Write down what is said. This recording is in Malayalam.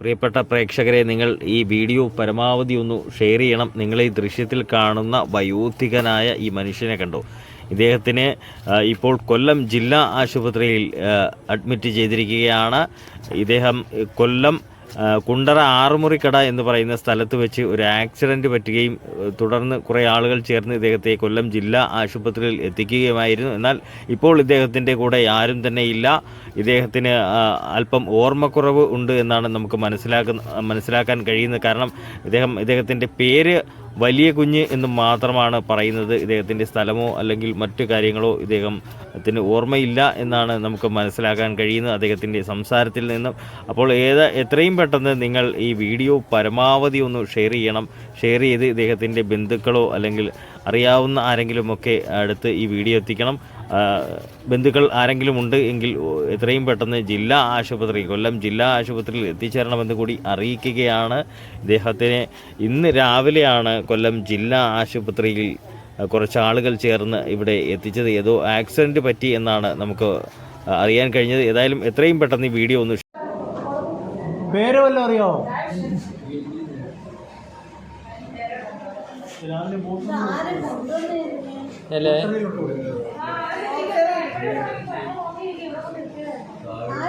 പ്രിയപ്പെട്ട പ്രേക്ഷകരെ നിങ്ങൾ ഈ വീഡിയോ പരമാവധി ഒന്ന് ഷെയർ ചെയ്യണം. നിങ്ങൾ ഈ ദൃശ്യത്തിൽ കാണുന്ന വയോധികനായ ഈ മനുഷ്യനെ കണ്ടു? ഇദ്ദേഹത്തിന് ഇപ്പോൾ കൊല്ലം ജില്ലാ ആശുപത്രിയിൽ അഡ്മിറ്റ് ചെയ്തിരിക്കുകയാണ്. ഇദ്ദേഹം കൊല്ലം കുണ്ടറ ആറുമുറിക്കട എന്ന് പറയുന്ന സ്ഥലത്ത് വെച്ച് ഒരു ആക്സിഡന്റ് പറ്റുകയും തുടർന്ന് കുറേ ആളുകൾ ചേർന്ന് ഇദ്ദേഹത്തെ കൊല്ലം ജില്ലാ ആശുപത്രിയിൽ എത്തിക്കുകയുമായിരുന്നു. എന്നാൽ ഇപ്പോൾ ഇദ്ദേഹത്തിന്റെ കൂടെ ആരും തന്നെ ഇല്ല. ഇദ്ദേഹത്തിന് അല്പം ഓർമ്മക്കുറവ് ഉണ്ട് എന്നാണ് നമുക്ക് മനസ്സിലാക്കുന്ന മനസ്സിലാക്കാൻ കഴിയുന്നത്. കാരണം ഇദ്ദേഹം ഇദ്ദേഹത്തിന്റെ പേര് വലിയ കുഞ്ഞ് എന്ന് മാത്രമാണ് പറയുന്നത് ഇദ്ദേഹത്തിന്റെ സ്ഥലമോ അല്ലെങ്കിൽ മറ്റു കാര്യങ്ങളോ ഇദ്ദേഹത്തിന് ഓർമ്മയില്ല എന്നാണ് നമുക്ക് മനസ്സിലാക്കാൻ കഴിയുന്നത് അദ്ദേഹത്തിന്റെ സംസാരത്തിൽ നിന്നും. അപ്പോൾ ഏത് എത്രയും പെട്ടെന്ന് നിങ്ങൾ ഈ വീഡിയോ പരമാവധി ഒന്ന് ഷെയർ ചെയ്യണം. ഷെയർ ചെയ്ത് ഇദ്ദേഹത്തിന്റെ ബന്ധുക്കളോ അല്ലെങ്കിൽ അറിയാവുന്ന ആരെങ്കിലുമൊക്കെ അടുത്ത് ഈ വീഡിയോ എത്തിക്കണം. ബന്ധുക്കൾ ആരെങ്കിലും ഉണ്ട് എങ്കിൽ എത്രയും പെട്ടെന്ന് ജില്ലാ ആശുപത്രി കൊല്ലം ജില്ലാ ആശുപത്രിയിൽ എത്തിച്ചേരണമെന്ന് കൂടി അറിയിക്കുകയാണ്. ഇദ്ദേഹത്തിനെ ഇന്ന് രാവിലെയാണ് കൊല്ലം ജില്ലാ ആശുപത്രിയിൽ കുറച്ച് ആളുകൾ ചേർന്ന് ഇവിടെ എത്തിച്ചത്. ഏതോ ആക്സിഡന്റ് പറ്റി എന്നാണ് നമുക്ക് അറിയാൻ കഴിഞ്ഞത്. ഏതായാലും എത്രയും പെട്ടെന്ന് ഈ വീഡിയോ ഒന്ന് പേര് വല്ലതും അറിയോ? അല്ലേ 아,